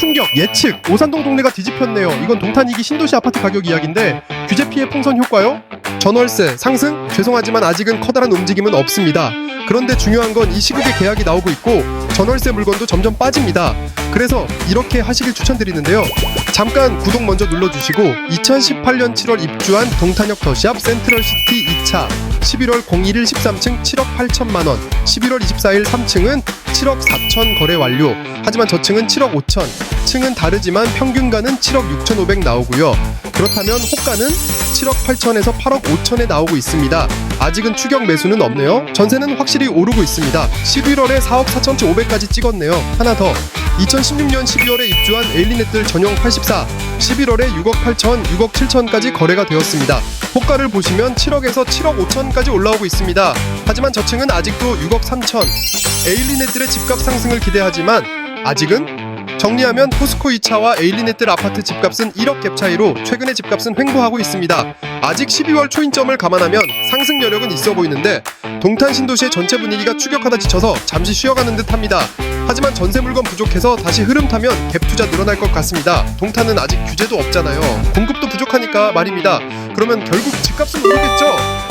충격 예측 오산동 동네가 뒤집혔네요. 이건 동탄이기 신도시 아파트 가격 이야기인데 규제 피해 풍선 효과요? 전월세 상승? 죄송하지만 아직은 커다란 움직임은 없습니다. 그런데 중요한 건 이 시국에 계약이 나오고 있고 전월세 물건도 점점 빠집니다. 그래서 이렇게 하시길 추천드리는데요. 잠깐 구독 먼저 눌러주시고 2018년 7월 입주한 동탄역 더시압 센트럴시티 2차 11월 01일 13층 7억 8천만 원 11월 24일 3층은 7억 4천 거래 완료. 하지만 저층은 7억 5천 층은 다르지만 평균가는 7억 6천5백 나오고요 그렇다면 호가는 7억 8천에서 8억 5천에 나오고 있습니다 아직은 추격 매수는 없네요 전세는 확실히 오르고 있습니다 11월에 4억 4천5백까지 찍었네요 하나 더 2016년 12월에 입주한 에일리넷들 전용 84 11월에 6억 8천, 6억 7천까지 거래가 되었습니다. 호가를 보시면 7억에서 7억 5천까지 올라오고 있습니다. 하지만 저층은 아직도 6억 3천. 에일리넷들의 집값 상승을 기대하지만 아직은 정리하면 포스코 2차와 에일리넷들 아파트 집값은 1억 갭 차이로 최근의 집값은 횡보하고 있습니다. 아직 12월 초인점을 감안하면 상승 여력은 있어 보이는데 동탄 신도시의 전체 분위기가 추격하다 지쳐서 잠시 쉬어가는 듯합니다. 하지만 전세 물건 부족해서 다시 흐름 타면 갭 투자 늘어날 것 같습니다. 동탄은 아직 규제도 없잖아요. 공급도 부족하니까 말입니다. 그러면 결국 집값은 오르겠죠?